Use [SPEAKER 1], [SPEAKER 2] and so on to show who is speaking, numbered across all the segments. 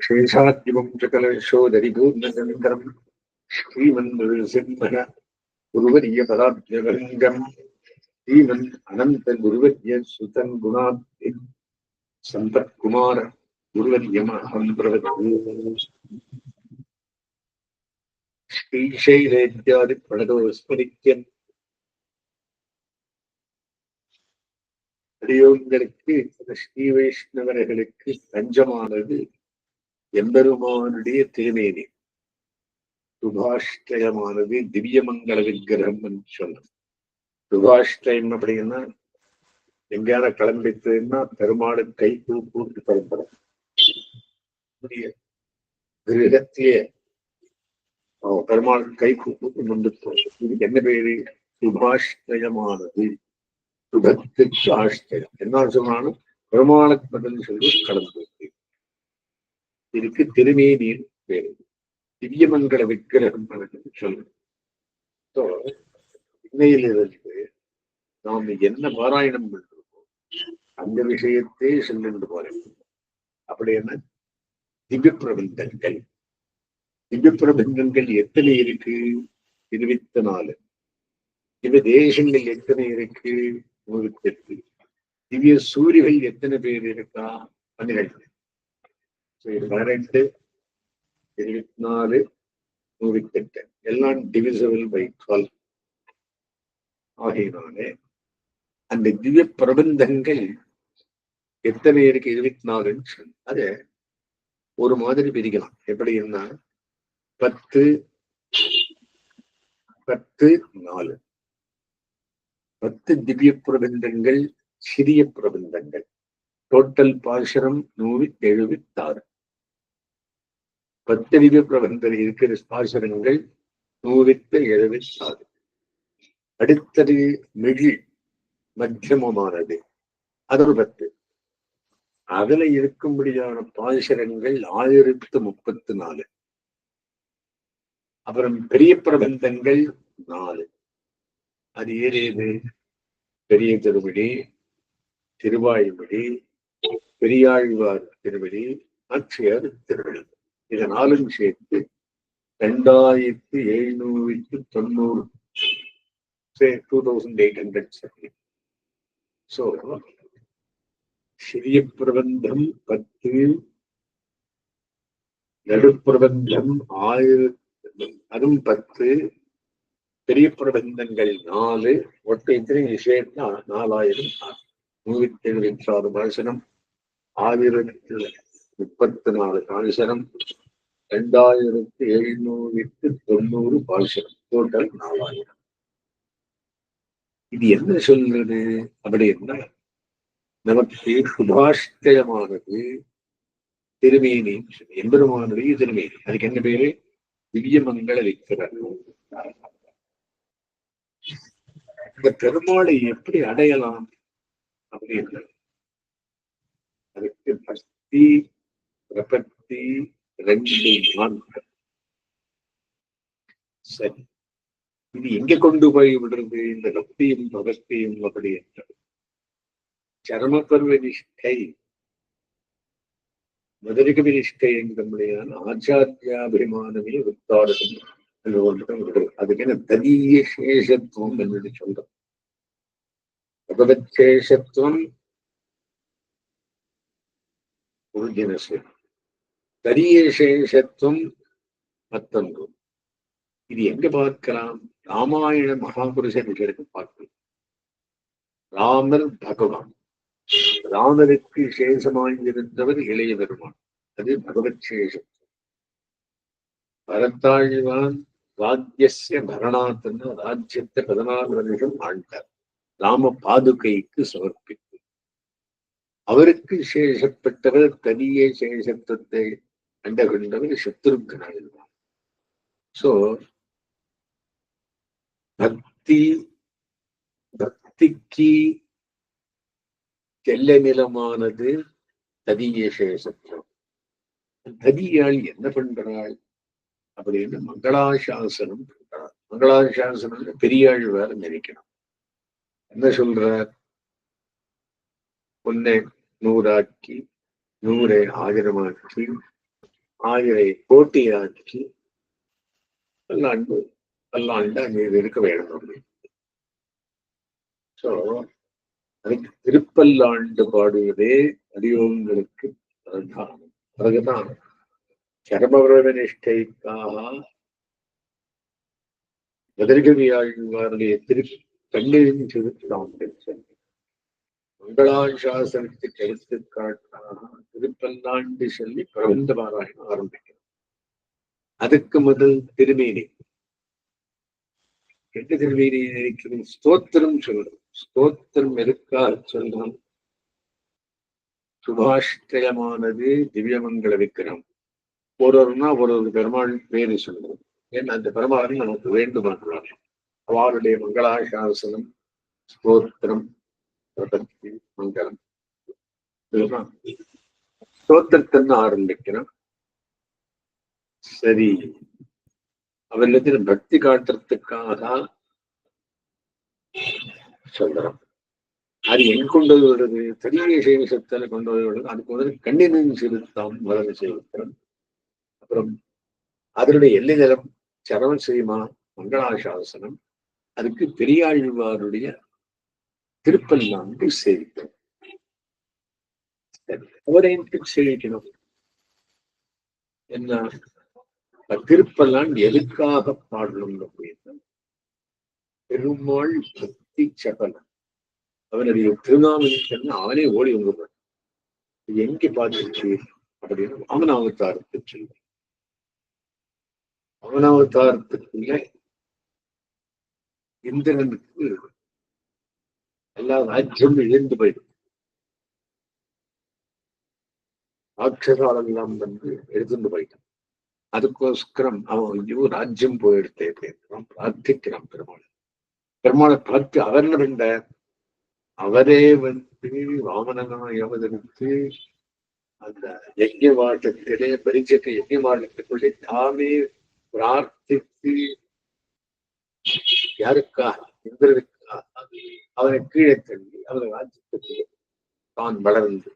[SPEAKER 1] சேஷாத்ரிவம் சகலயசோதரிபூர்ணசங்கரம் ஸ்ரீமந்தர் சிம்மன குருவரிய பதாப்ஜலங்கம் ஸ்ரீமன் அனந்த குருவரிய சுதன் குணாப்தி சம்பத் குமார குருவரியம் அகம் பிரவது ஸ்ரீசைலேத்யாதி படதோ ஸ்மரிக்கன் அடியோங்களுக்கு ஸ்ரீ வைஷ்ணவர்களுக்கு தஞ்சமானது எம்பெருமானுடைய திருமேனி சுபாஷ்டயமானது திவ்யமங்கல விக்கிரகம் சொல்லணும் சுபாஷ்டயம் அப்படின்னா எங்கேயான கிளம்பிட்டுன்னா பெருமாளு கை கூப்பிட்டு பரம்பரை கிரகத்திலே பெருமாள் கை கூப்பிட்டு முண்டு இதுக்கு என்ன பேரு? சுபாஷ்டயமானது. சுகத்துக்கு ஆஷ்டயம் என்ன சொன்னாலும் பெருமாளுக்கு பதில் சொல்லி கடந்து இதுக்கு திருமேனியின் பேரு திவ்யமங்கல விக்கிரகம் சொல்லணும் இன்னையிலிருந்து நாம் என்ன பாராயணம் பண்றோமோ அந்த விஷயத்தே சென்று போறேன். அப்படி என்ன? திவ்ய பிரபந்தங்கள் திவ்ய பிரபந்தங்கள் எத்தனை இருக்கு? இருபத்தி நாலு. திவ்ய தேசங்கள் எத்தனை இருக்கு? நூறுக்கு எட்டு. திவ்ய சூரியகள் எத்தனை பேர் இருக்கா? பன்னிரெண்டு. பன்னிரெண்டு இருபத்தி நாலு நூறுக்கு எட்டு. எல்லாம் டிவிசபிள் பை டுவெல் ஆகையினாலே அந்த திவ்ய பிரபந்தங்கள் எத்தனை இருக்கு? இருபத்தி நாலுன்னு சொல்லி அதை ஒரு மாதிரி பிரிக்கலாம். எப்படின்னா பத்து பத்து நாலு. பத்து திவ்ய பிரபந்தங்கள் சிறிய பிரபந்தங்கள். டோட்டல் பாசுரம் நூறு எழுபத்தாறு. பத்து திவ்ய பிரபந்தம் இருக்கிற பாசுரங்கள் நூறுக்கு எழுபத்தாறு. அடுத்தது மிகிழ் மத்தியமமானது. அது பத்து. அதுல இருக்கும்படியான பாசுரங்கள் ஆயிரத்து முப்பத்து நாலு அப்புறம் பெரிய பிரபந்தங்கள் நாலு. அது ஏறியது பெரிய திருவிடி திருவாயுமொழி பெரியாழ்வார் திருவிடி ஆட்சியார் திருவிழி இது நாலும் சேர்த்து ரெண்டாயிரத்தி எழுநூற்றி தொண்ணூறு. Two thousand eight hundred so சிறிய பிரபந்தம் பத்து நடுப்பிரபந்தம் ஆயிரத்தி அதுவும் பத்து. பெரிய பிரபந்தங்கள் நாலு ஒட்டு இத்தனை விஷயம்னா நாலாயிரம் நூத்தி எழுபத்தி ஆறு பாசனம் ஆயிரத்தி முப்பத்தி நாலு பாசனம் ரெண்டாயிரத்தி எழுநூறு தொண்ணூறு பாசனம் டோட்டல் நாலாயிரம். இது என்ன சொல்றது? அப்படின்னா நமக்கு சுபாஷ்டயமானது திருமேனி எம்பெருமானுடைய திருமேனி. அதுக்கு என்ன பேரு? திவ்யமங்கள விக்கிரகம். இந்த பெருமாளை எப்படி அடையலாம் அப்படின்னு அதுக்கு பக்தி பிரபத்தி ரெண்டு நான்கு சரி. இது எங்க கொண்டு போய் விடுறது? இந்த பக்தியும் பகஸ்தியும் அப்படி என்றது சரமபர்வ நிஷ்டை. மதுரிகவி நிஷ்டை என்கிறபடியான ஆச்சாரியாபிமானமே உத்தாரகம் அதுக்கு என்ன சேஷத்துவம் என்று சொல்றோம். பகவத்சேஷத்துவம் ஒரிஜினஸ் தனிய சேஷத்துவம் மத்தொன்று இது எங்க பார்க்கலாம்? ராமாயண மகாபுருஷர்களுக்கு பார்க்கலாம். ராமர் பகவான். ராமருக்கு சேஷமாயிருந்தவர் இளைய பெருமான். அது பகவத் சேஷம் பரத்தாழ்வான் ராஜ்யசிய பரணாத்தன ராஜ்யத்தை பதினாறு வருஷம் ஆண்டார். ராம பாதுகைக்கு சமர்ப்பித்து. அவருக்கு சேஷப்பட்டவர் தனிய சேஷத்துவத்தை அண்டகொண்டவர் சத்ருகனாயிருந்தார் சோ பக்தி பக்திக்கு செல்ல நிலமானது ததிய சேஷத்துவம் ததியாள் என்ன பண்றாள்? அப்படின்னு மங்களாசாசனம் பண்றார் மங்களாசாசனம் பெரியாழ்வார் வேற நினைக்கணும். என்ன சொல்றார்? ஒன்னை நூறாக்கி நூறை ஆயிரமாக்கி ஆயிரை கோட்டியாக்கி பல்லாண்டு பல்லாண்டு அங்கே இருக்க வேண்டும் சோ அதுக்கு திருப்பல்லாண்டு பாடுவதே அடியோங்களுக்கு பிரதானம். பிறகுதான் சரமவிரத நிஷ்டைக்காக பதிர்கவியாழ்வாருடைய திரு கண்ணெழுதி மங்களான் மங்களாசாசனத்துக்கு எடுத்துக்காட்டாக திருப்பல்லாண்டு சொல்லி பிரபந்த பாராயணம் ஆரம்பிக்கிறோம் அதுக்கு முதல் திருமேனி. எட்டு திருமேனி இருக்கிறது? ஸ்தோத்திரம் சொல்லணும். ஸ்தோத்திரம் எதுக்காக சொல்லணும்? சுபாஷ்டயமானது திவ்யமங்கள விக்கிரம் ஒரு ஒருனா ஒரு ஒரு பெருமாள் பேரை சொல்லுவோம். ஏன் அந்த பெருமாள் நமக்கு வேண்டுமானால் அவளுடைய மங்களாசாசனம் ஸ்தோத்திரம் பிரபத்தி மங்களம் ஸ்தோத்திரத்தின்னு ஆரம்பிக்கிறோம். சரி. அவரிடத்துல பக்தி காட்டுறதுக்காக சொல்றோம். அது எங்க கொண்டு வருது பெரிய விசேஷத்துல கொண்டு வருவது அதுக்கு முதல்ல கண்ணினின் சிறுத்தாம் முதல்ல செய்கிறோம் அப்புறம் அதனுடைய எல்லை நிலம் சரவண செய்யுமா மங்களாசாசனம் அதுக்கு பெரியாழ்வாருடைய திருப்பல்லாண்டு சேவிக்கும் அவரை சேவிக்கணும்? என்ன? திருப்பல்லாண்டு எதுக்காக பாடணும் அப்படின்னா பெருமாள் பக்தி சபலம். அவனுடைய திருநாமன் அவனே ஓடி உங்க எங்க பார்த்துச்சு அப்படின்னு அவனாவதாரத்தை சொல்லி அவனாவதாரத்துக்குள்ள இந்திரனுக்கு எல்லா ராஜ்யம் இழந்து போயிடும். ராட்சசாலெல்லாம் வந்து எழுந்து போயிட்டான் அதுக்கோஸ்கரம் அவன் ஐயோ ராஜ்யம் போயிடுத்தே பிரார்த்திக்கிறான் பெருமாள். பெருமாளை பார்த்து அவர் இருந்த அவரே வந்து வாமனனாய் அவதரித்து அந்த யஜ்ய வாட்டத்திலே பரிச்சக்க யஜ்ய வாட்டத்துக்குள்ளே தாமே பிரார்த்தித்து யாருக்கா இந்திரனுக்காக அவனை கீழே தள்ளி அவனை ராஜ்யத்துக்கு தான் வளர்ந்து.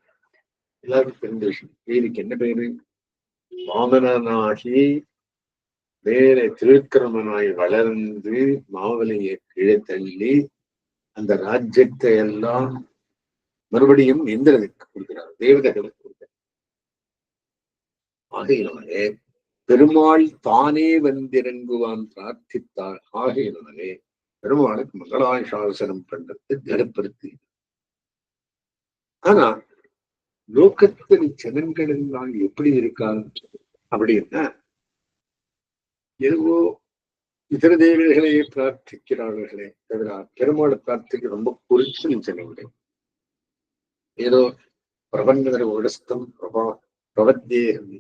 [SPEAKER 1] எல்லாருக்கும் தெரிந்த விஷயம். பேருக்கு என்ன பேரு? வாமனனாகி மேலே திருக்கிரமனாய் வளர்ந்து மாவலையை கீழே தள்ளி அந்த ராஜ்யத்தை எல்லாம் மறுபடியும் இந்திரனுக்கு கொடுக்கிறார். தேவதைகளுக்கு கொடுக்கிறார். ஆகையினாலே பெருமாள் தானே வந்திறங்குவான் பிரார்த்தித்தார். ஆகையினாலே பெருமாளுக்கு மங்களாசாசனம் பண்றது திடப்படுத்தி ஆனா லோகத்தில் ஜனங்கள் எல்லாம் எப்படி இருக்காங்க? அப்படின்னா ஏதோ இதர தேவதைகளை பிரார்த்திக்கிறார்களே தவிர பெருமாளை பிரார்த்திக்க ரொம்ப குறிச்சு ஜனங்களே ஏதோ பிரபஞ்சம் உடஸ்தம் பிரபா பிரபத்தேகம்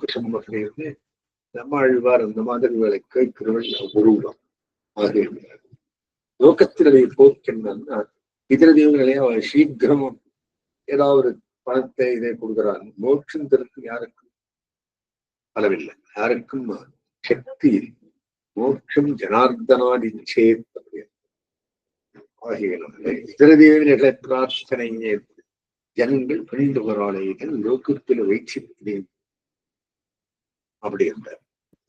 [SPEAKER 1] குஷம் அப்படின்னு அந்த மாதிரி வேலை கேட்கிறவள் உருவம் ஆகிய லோகத்தினுடைய போக்கு என்னன்னா இதர தெய்வங்களையும் அவர் சீக்கிரம் ஏதாவது ஒரு பணத்தை இதை கொடுக்கிறார். மோட்சம் தருக்கு யாருக்கும் அளவில்லை. யாருக்கும் சக்தி மோட்சம் ஜனார்தனாடி சேத் ஆகியவர்களே இதர தேவர்களை பிரார்த்தனை ஜனங்கள் பணிந்து வராளைகள் லோகத்தில் வைச்சிருக்கிறேன் அப்படி இருந்தார்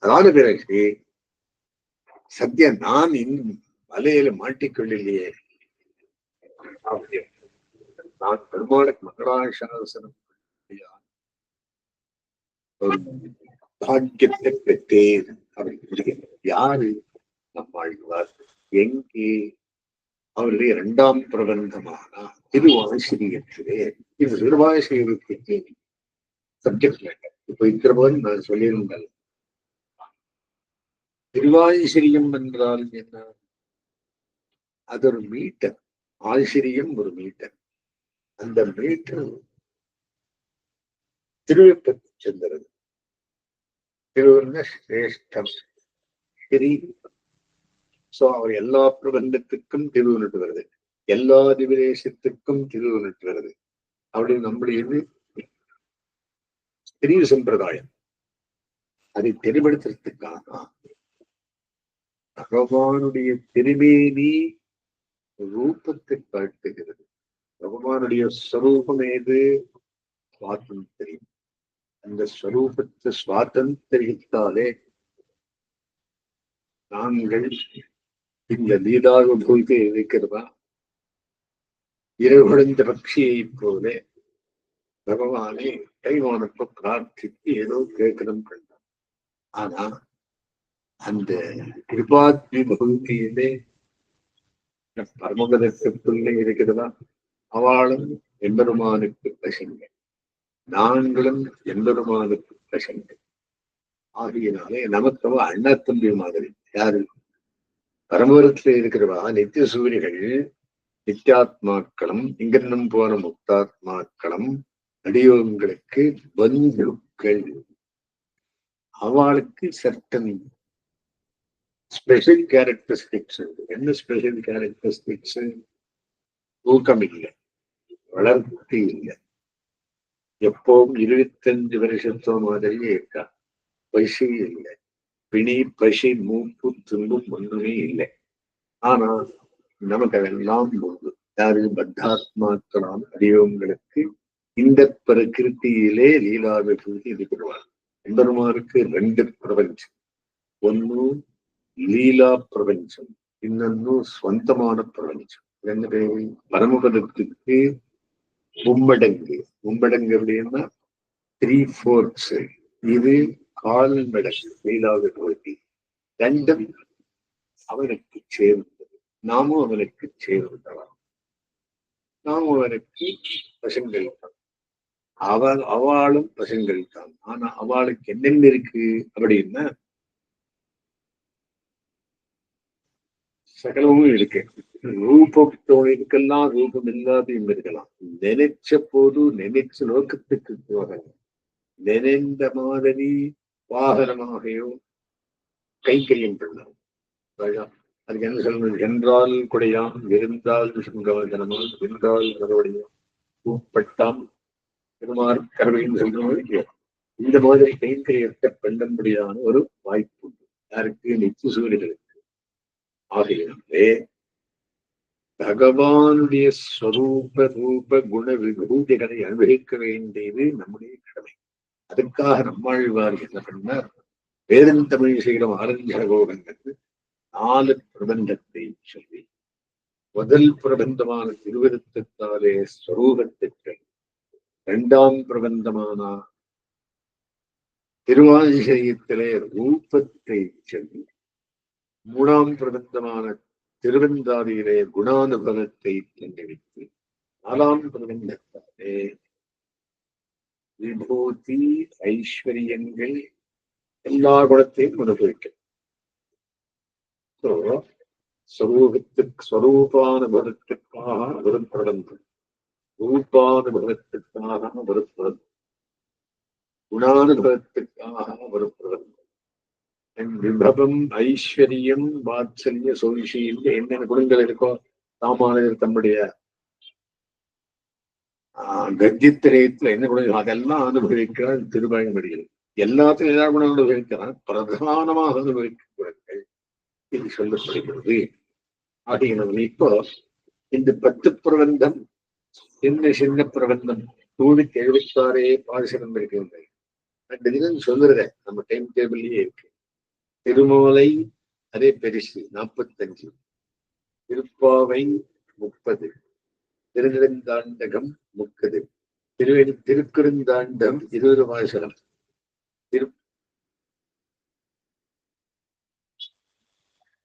[SPEAKER 1] அதாவது பிறகு சத்யா நான் இன்னும் வலையில மாட்டிக்கொள்ளலையே நான் பெருமாளுக்கு மங்களாசாசனம் ஒரு பாக்கியத்தை பெற்றேன். அப்படி யாரு? நம்மாழ்வார் எங்கே? அவருடைய இரண்டாம் பிரபந்தமான திருவாசிரியத்திலே இது திருவாசிரியத்துக்கு சப்ஜெக்ட் மேட்டர் இப்ப இருக்கிறபோது நான் சொல்லியிருந்தேன். திருவாதிசரியம் என்றால் என்ன? அது ஒரு மீட்டர். ஆசிரியம் ஒரு மீட்டர். அந்த மீட்டர் திருவிப்பத்தி சென்றது. திருவண்ண சிரேஷ்டம். ஸ்ரீ சோ அவர் எல்லா பிரபந்தத்துக்கும் திருவுருட்டு வருது எல்லா திவிதேசத்துக்கும் திருவுருட்டு வருது அப்படி நம்முடையது தெரிவு சம்பிரதாயம். அதை தெளிவுபடுத்துறதுக்காக பகவானுடைய திருமேனி ரூபத்தை காட்டுகிறது பகவானுடைய ஸ்வரூபம் ஏது? சுவாதந்திரியம் அந்த ஸ்வரூபத்தை சுவாதந்திரித்தாலே நாங்கள் இந்த லீலாவிபூதி இருக்கிறதா இரவுழந்த பக்ஷியைப் போல பகவானை கைவானப்ப பிரார்த்தித்து ஏதோ கேட்கணும் ஆனா அந்த கிருபாத்மி பகுதியிலே பரமபதத்துக்குள்ள இருக்கிறதா? அவளும் எம்பெருமானுக்கு பசங்க நாங்களும் எம்பெருமானுக்கு பசங்க ஆகியனாலே நமக்கு அண்ணா தம்பி மாதிரி யாரு? பரமபுரத்துல இருக்கிறவா? நித்திய சூரியர்கள் நித்தியாத்மாக்களும் இங்கிருந்தும் போன முக்தாத்மாக்களும் அடியோங்களுக்கு பந்துக்கள் அவளுக்கு சர்டன் ஸ்பெஷல் கேரக்டரிஸ்டிக்ஸ் என்ன ஸ்பெஷல் கேரக்டரிஸ்டிக்ஸ் தூக்கம் இல்லை. வளர்ச்சி இல்லை. எப்பவும் இருபத்தஞ்சு வருஷத்தோ மாதிரியே இருக்கா? பசி இல்லை. பிணி பசி மூப்பு துன்பும் ஒண்ணுமே இல்லை. ஆனா நமக்கு அதெல்லாம் உண்டு. யாரு பத்தாத்மாக்களாம் அடியவங்களுக்கு இந்த பிரகிருத்தியிலே லீலா இது இருக்கிறவார் எம்பெருமாருக்கு ரெண்டு பிரபஞ்சம். ஒன்னு லீலா பிரபஞ்சம் இன்னொன்னு சொந்தமான பிரபஞ்சம். ரெண்டு பேரு பரமபதத்துக்கு மும்மடங்கு. மும்மடங்கு அப்படின்னா த்ரீ ஃபோர்த்ஸ் இது கால் மடங்கு லீலாவை விபூதி ரெண்டும் அவனுக்கு சேர்ந்தது. நாமும் அவனுக்கு சேர்ந்தவன். நாமும் அவனுக்கு வசங்கள் அவள் அவளும் பசங்கள் தான் ஆனா அவளுக்கு என்னென்ன இருக்கு அப்படின்னா சகலமும் இருக்கு. ரூபத்தோனுக்கெல்லாம் ரூபம் இல்லாதையும் இருக்கலாம். நினைச்ச போது நினைச்ச நோக்கத்துக்கு போகலாம் நினைந்த மாதிரி வாகனமாகையோ கைங்கரியம் பண்ணலாம் அதுக்கு என்ன சொல்லணும் என்றால் குடையாம் இருந்தால் சுங்கவதனமால் இருந்தால் மறுபடியும். கூப்பட்டாம் பெருமாறு கருவைன்னு சொல்றோம் இந்த மாதிரி கைங்கரியத்தை பண்ணும்படியான ஒரு வாய்ப்பு உண்டு யாருக்கு? நித்திய சூரியர்களுக்கு. ஆகையினாலே பகவானுடைய ஸ்வரூப ரூப குண விபூதிகளை அனுபவிக்க வேண்டியது நம்முடைய கடமை. அதுக்காக நம்மாழ்வார் என்ன பண்ணார்? வேதன் தமிழ் செய்கிற ஆரஞ்ச நாலு பிரபந்தத்தை சொல்லி முதல் பிரபந்தமான திருவிருத்தத்தாலே ஸ்வரூபத்திற்கு இரண்டாம் பிரபந்தமான திருவாதிசயத்திலே ரூபத்தை சொல்லி மூணாம் பிரபந்தமான திருவந்தாதியிலே குணானுபவத்தை தெரிவித்து நாலாம் பிரபந்தத்தாலே விபூதி ஐஸ்வர்யங்கள் எல்லா குணத்தையும் அனுபவிக்கும். ஸ்வரூபத்துக்கு ஸ்வரூபானுபவத்துக்காக ஒரு பிரபந்தம் ரூபானுபவத்துக்காக வருப்பவர் பிரபந்தம் குணானுபவத்துக்காக என் பிரபந்தம் விபவம் ஐஸ்வர்யம் வாத்சல்ய சோஷியம் என்னென்ன குணங்கள் இருக்கோ ராமானுஜர் தம்முடைய கத்தியத்திரயத்துல என்ன குணம் அதெல்லாம் அனுபவிக்கிறார் திருவாய்மொழியில் எல்லாத்திலும் எல்லா குணங்களும் அனுபவிக்கிறான் பிரதானமாக அனுபவிக்கும் குணங்கள் இது சொல்லப்படுகிறது. ஆகிய இப்போ இந்த பத்து பிரபந்தம் சின்ன சின்ன பிரபந்தம். நூறுக்கு எழுபத்தாறே பாரிசனம் இருக்கின்றது ரெண்டு தினம் சொல்லுறேன் நம்ம டைம் டேபிள்லயே இருக்கு. திருமாலை அதே பெருசு நாற்பத்தஞ்சு. திருப்பாவை முப்பது. திருநெடுந்தாண்டகம் முப்பது. திருவெடி திருக்குறுந்தாண்டம் இருபது பாசனம் திரு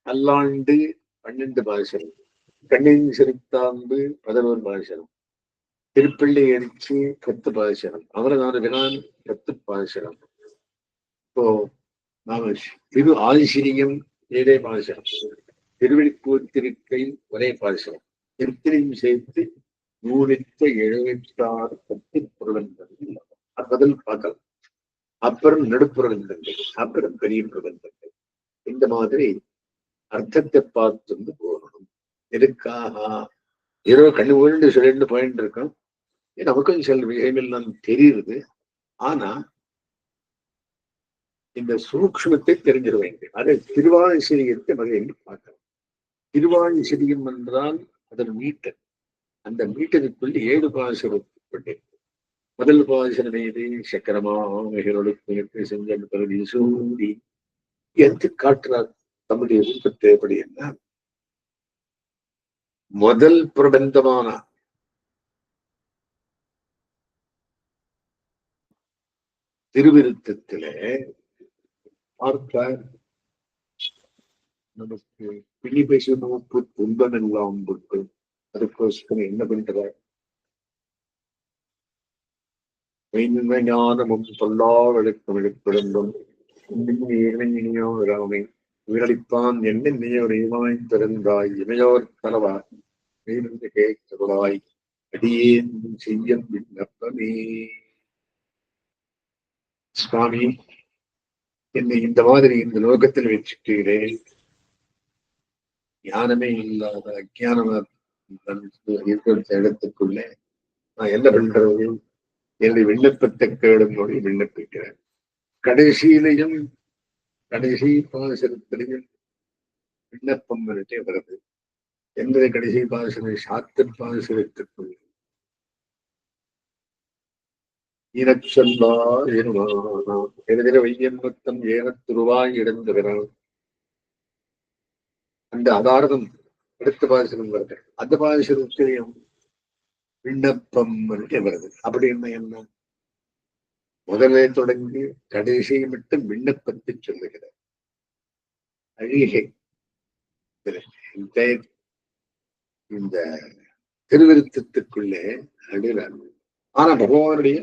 [SPEAKER 1] பல்லாண்டு பன்னெண்டு பாசனம் கண்ணின் சிறுத்தாம்பு பதினோரு பாசனம் திருப்பள்ளி கத்து பத்து அவரை நான் வினான் பத்து பாசனம் இப்போ நாம திரு ஆதிசிரியம் ஏழே பாசனம் திருவிழிப்பூர் திருக்கை ஒரே பாசனம் திருத்திரையும் சேர்த்து நூறித்த எழுபத்தாறு பத்து பிரபந்தங்கள் முதல் பார்க்கலாம். அப்புறம் நடுப்புறந்தங்கள் அப்புறம் பெரிய பிரபந்தங்கள் இந்த மாதிரி அர்த்தத்தை பார்த்து போகணும். எதுக்காக? ஏதோ கண்ணு ஊழண்டு சொல்லிட்டு போயிட்டு இருக்கோம். நமக்கும் சில விஷயமெல்லாம் தெரியுது. ஆனா இந்த சூக்ஷ்மத்தை தெரிஞ்சிட வேண்டும் அதை திருவாதிசிரியத்தை வகையில் பார்க்கலாம் திருவாதிசிரியம் என்றால் அதன் மீட்டர் அந்த மீட்டருக்குள் ஏழு பாசுரத்துக்குள்ளே முதல் பாசுரம் இது சக்கரமாக செஞ்ச பகுதி சூடி. என்று காட்டுறார் தம்முடைய விருப்பத்தேபடி என்ன? முதல் பிரபந்தமான திருவிருத்தத்திலே பார்த்தார் நமக்கு பிணி பேசு நமக்கு துன்பம் எல்லாம் போட்டு அதுக்கோசரம் என்ன பண்றார் மெய்மை ஞானமும் சொல்லா விளக்கம் விழுப்பிழந்தும் இணையோ ராமை உயிரளிப்பான் என்ன நீயோடையுமாய் திறந்தாய் இமையோர் கலவா மெய்ந்து கேட்கலாய் அடியேன் செய்யும் விண்ணப்பமே. சுவாமி என்னை இந்த மாதிரி இந்த லோகத்தில் வச்சுக்கிறேன் ஞானமே இல்லாத அஜானமா இருக்கிற இடத்துக்குள்ளே நான் என்ன பண்றது? என்னுடைய விண்ணப்பத்தை கேடும்போது விண்ணப்பிக்கிறேன். கடைசியிலையும் கடைசி பாசனத்திலையும் விண்ணப்பம் வந்துட்டே வருது என்பதை கடைசி பாசனை சாத்தன் பாசனத்துக்குள் இனச்சொல்லா எதிர வையம்பத்தம் ஏனத்துருவாய் இடந்துகிறான் அந்த அதாரதம் அடுத்த பாசனம் வருது அந்த பாசனத்திலையும் விண்ணப்பம் வருது. அப்படி என்ன என்ன? முதலே தொடங்கி கடைசி மட்டும் விண்ணப்பத்தை சொல்லுகிறார். அழிகை இந்த திருவிருத்தத்துக்குள்ளே அழுகிறார் ஆனா பகவானுடைய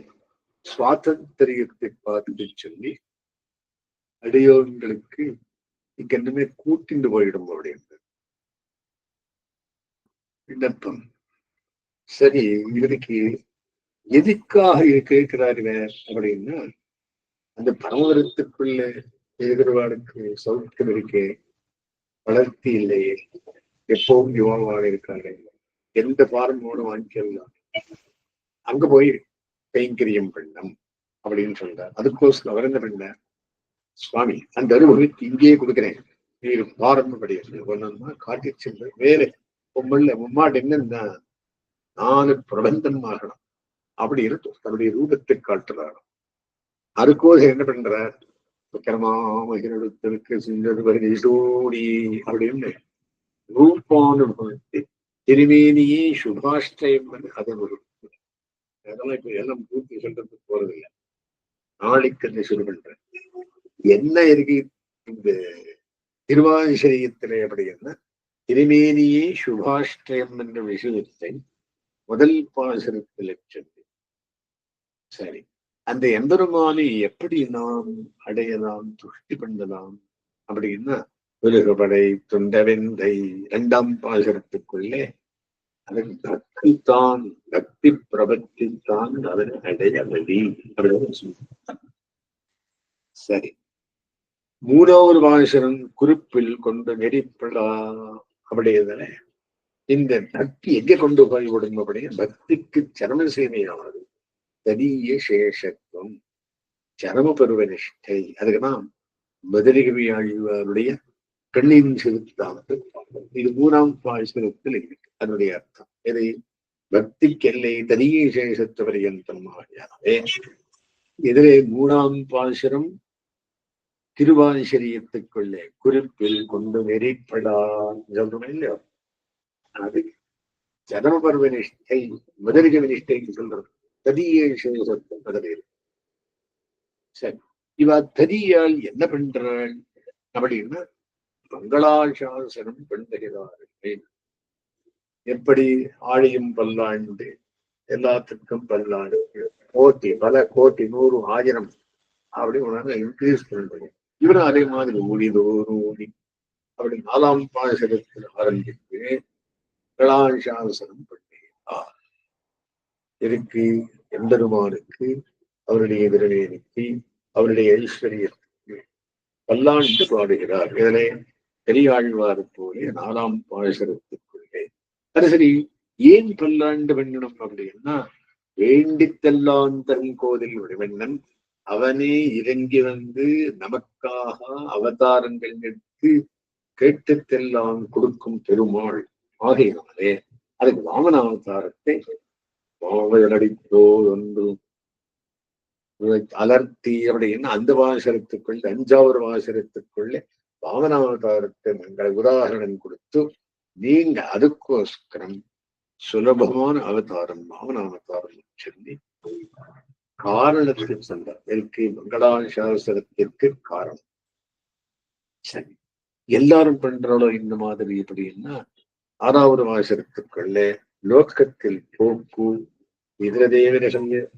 [SPEAKER 1] சுவாதந்திரியத்தை பார்த்து சொல்லி அடியோர்களுக்கு இங்கென்னமே கூட்டிண்டு போயிடும் அப்படின்னு விண்ணப்பம். சரி இவருக்கு எதுக்காக இது அப்படின்னா அந்த பரமவரத்துக்குள்ள எதிர்வாளுக்கு சௌக்கியம் இருக்கே வளர்த்தி இல்லையே எப்பவும் யுவாவாக இருக்காங்க எந்த பாரமோட வாங்கிக்கலாம் அங்க போய் கைங்கரியம் பண்ணம் அப்படின்னு சொல்றார். அதுக்கோசம் அவர் என்ன பண்ண சுவாமி அந்த அனுபவத்தை இங்கேயே கொடுக்குறேன். நீர் பாரம்பரிய ஒன்னா காட்டி சென்று வேற உம்மல்ல உம்மாடு என்னன்னா? நாலு பிரபந்தம் ஆகணும். அப்படி இருக்கும் தன்னுடைய ரூபத்தை காட்டுறார். அதுக்கோசம் என்ன பண்றார்? விக்கிரமாமகிரத்திற்கு செஞ்சது சூடி அப்படின்னு ரூபானுபவத்தை திருமேனியே சுபாஷ்டயம் அதை ஒரு அதெல்லாம் இப்ப எல்லாம் பூர்த்தி சொல்றதுக்கு போறதில்லை. நாளைக்கு அந்த என்ன இருக்கு இந்த திருவாதிசரியத்திலே அப்படின்னா திருமேனியே சுபாஷ்டயம் என்ற விஷயத்தை முதல் பாசனத்தில் சொல்லி சரி. அந்த எம்பெருமானை எப்படி நாம் அடையலாம் துஷ்டி பண்ணலாம் அப்படின்னா உலகப்படை துண்டவெந்தை இரண்டாம் பாசனத்துக்குள்ளே அதன் பக்தி தான் பக்தி பிரபத்தி தான் அதன் அடைய அப்படின்னு சரி. மூணாவது பாசனம் குறிப்பில் கொண்டு நெறிப்படா. அப்படியதானே? இந்த பக்தி எங்க கொண்டு போய் விடும் அப்படியே பக்திக்கு சரண சேவையானது தனிய சேஷத்துவம். சரம பருவ நிஷ்டை. அதுக்குதான் மதுரகவி ஆழ்வாருடைய கண்ணின் செலுத்தாமல் இது மூணாம் பாசனத்தில் இருக்கு. அதனுடைய அர்த்தம். எதை? பக்திக்கெல்லை தனியே சேஷத்து பரியந்தம் எதிரே மூணாம் பாசுரம் திருவாதிசரியத்துக்குள்ளே குறிப்பில் கொண்டு நெறிப்படா சொல்றோம் இல்லையோ அது ஜனம பருவ நிஷ்டை முதலிக நிஷ்டைன்னு சொல்றது. ததியே சேஷத்து முதலில் சரி. இவா ததியால் என்ன பண்றாள்? அப்படின்னா மங்களாசாசனம் பண்ணுகிறார்கள் எப்படி ஆழியும் பல்லாண்டு எல்லாத்துக்கும் பல்லாண்டு கோட்டி பல கோட்டி நூறு ஆயிரம் அப்படி உணர்ந்து இன்க்ரீஸ் பண்றீங்க இவரும் அதே மாதிரி ஊழிதோறும் ஊழி. அப்படி நாலாம் பாசனத்தில் ஆரம்பித்து கலாசாசனம் பண்ணுகிறார் இருக்கு எம்பெருமானுக்கு அவருடைய விரவேனுக்கு அவருடைய ஐஸ்வர்யத்துக்கு பல்லாண்டு பாடுகிறார். இதனை பெரியாழ்வார் போலே நாலாம் பாசனத்துக்குள்ளே அது சரி ஏன் பல்லாண்டு பண்ணணும் அப்படின்னா வேண்டித்தெல்லாம் தன் கோதில் உடைவண்ணன் அவனே இறங்கி வந்து நமக்காக அவதாரங்கள் எடுத்து கேட்டத்தெல்லாம் கொடுக்கும் பெருமாள் ஆகையினாலே அதுக்கு வாமன அவதாரத்தை மாவையடித்தோர் ஒன்று அலர்த்தி அப்படின்னா அந்த வாசரத்துக்குள்ள அஞ்சாவது வாசரத்துக்குள்ள வாமனாவதாரத்தை நாங்கள் உதாரணம் கொடுத்து நீங்க அதுக்கோஸ்கரம் சுலபமான அவதாரம் வாமனாவதாரம் சொல்லி காரணத்துக்கு சொன்னார் எல்கை மங்களாசாசனத்திற்கு காரணம். சரி. எல்லாரும் பண்றாளோ இந்த மாதிரி எப்படின்னா ஆறாவது வாசரத்துக்குள்ள லோக்கத்தில் போக்கு இதர தேவனைகள்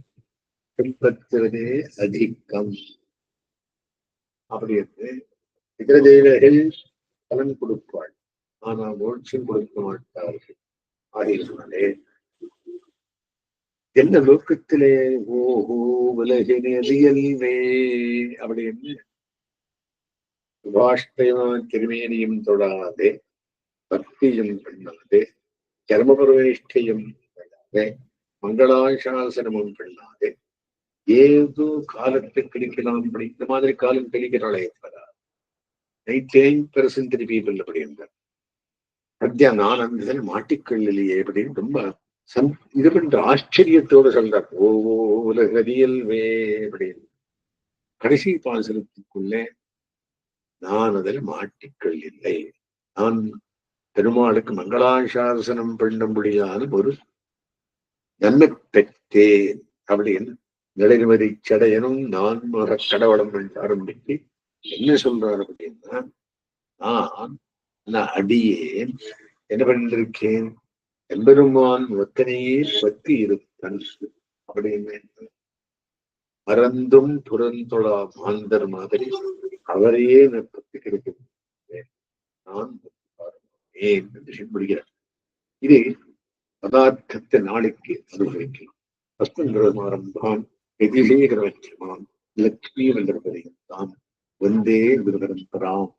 [SPEAKER 1] பின்பற்றுவதே அதிகம். அப்படி என்று இதர தேவர்கள் பலன் கொடுப்பாள். ஆனால் மோட்சம் கொடுக்க மாட்டார்கள். ஆகியனாலே என்ன லோக்கத்திலே ஓஹோ உலகினே அப்படின்னு சுபாஷ்டயமான திருமேனியும் தொடாதே பக்தியும் பண்ணாதே கர்மபரவேஷ்டையும் பண்ணாதே மங்களாசாசனமும் பண்ணாதே ஏதோ காலத்தை கழிக்கலாம் இப்படி இந்த மாதிரி காலம் கழிக்கிறாளே நைன்டீன் பெர்சன்ட் பீப்புள் அப்படி இருந்தார் சத்யா நான் அந்த மாட்டிக்கொள்ளலையே அப்படின்னு ரொம்ப சந் இது பண்ற ஆச்சரியத்தோடு சொல்றார் ஓ உலகதியல் வே அப்படின்னு கடைசி பாசனத்துக்குள்ளே நான் அதில் மாட்டிக்கொள்ளில்லை நான் பெருமாளுக்கு மங்களாசாசனம் பண்ணும்படியான ஒரு நன்மை பெற்றேன். அப்படின்னு நிலைநிமதி சடையனும் நான் மக கடவுளம் என்று ஆரம்பித்து என்ன சொல்றாரு அப்படின்னா நான் நான் அடியேன் என்ன பண்ணிருக்கேன்? எம்பெருமான் ஒத்தனையே பற்றி இருத்தன் அப்படின்னு மறந்தும் புறந்தொழா மாந்தர் மாதிரி அவரையே நான் பற்றி கிடைக்கிறேன் நான் ஏன் என்று முடிகிறார் இது பதார்த்தத்தை நாளைக்கு அனுபவிக்கலாம். எதிரே எதிலேகரவச்சமான் லக்ஷ்மி வந்திருப்பதையும் தான் வந்தே குருபரம்பராம்